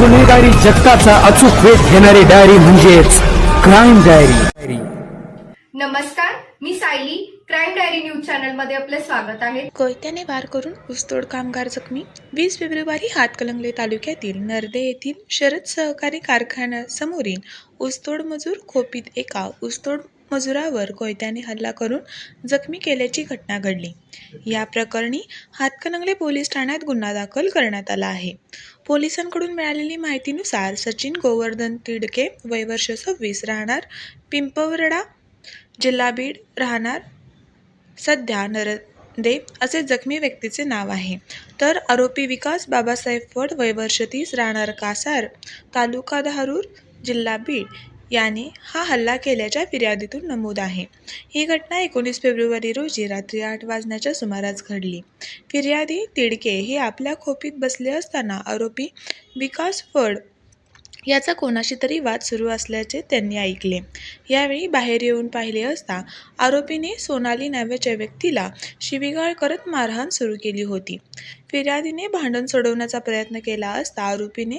गुन्हेगारी जगताचा अचूक वेध घेणारी डायरी म्हणजेच क्राईम डायरी नमस्कार मी सायली. क्राईम डायरी न्यूज चॅनलमध्ये आपले स्वागत आहे. कोयत्याने वार करून ऊसतोड कामगार जखमी. वीस फेब्रुवारी हातकलंगले तालुक्यातील नरदे येथील शरद सहकारी कारखान्यासमोरील ऊसतोड मजूर खोपीत एका ऊसतोड मजुरावर कोयत्याने हल्ला करून जखमी केल्याची घटना घडली. या प्रकरणी हातकणंगले पोलीस ठाण्यात गुन्हा दाखल करण्यात आला आहे. पोलिसांकडून मिळालेली माहितीनुसार सचिन गोवर्धन तिडके वय वर्ष सव्वीस राहणार पिंपवरडा जिल्हा बीड राहणार सध्या नरदे असे जखमी व्यक्तीचे नाव आहे. तर आरोपी विकास बाबासाहेब फड वय वर्ष तीस राहणार कासार तालुका धारूर जिल्हा बीड याने हा हल्ला केल्याच्या फिर्यादीतून नमूद आहे. ही घटना एकोणीस फेब्रुवारी रोजी रात्री आठ वाजण्याच्या सुमारास घडली. फिर्यादी तिडके हे आपल्या खोपीत बसले असताना आरोपी विकास फड याचा कोणाशी तरी वाद सुरू असल्याचे त्यांनी ऐकले. यावेळी बाहेर येऊन पाहिले असता आरोपीने सोनाली नावाच्या व्यक्तीला शिवीगाळ करत मारहाण सुरू केली होती. फिर्यादीने भांडण सोडवण्याचा प्रयत्न केला असता आरोपीने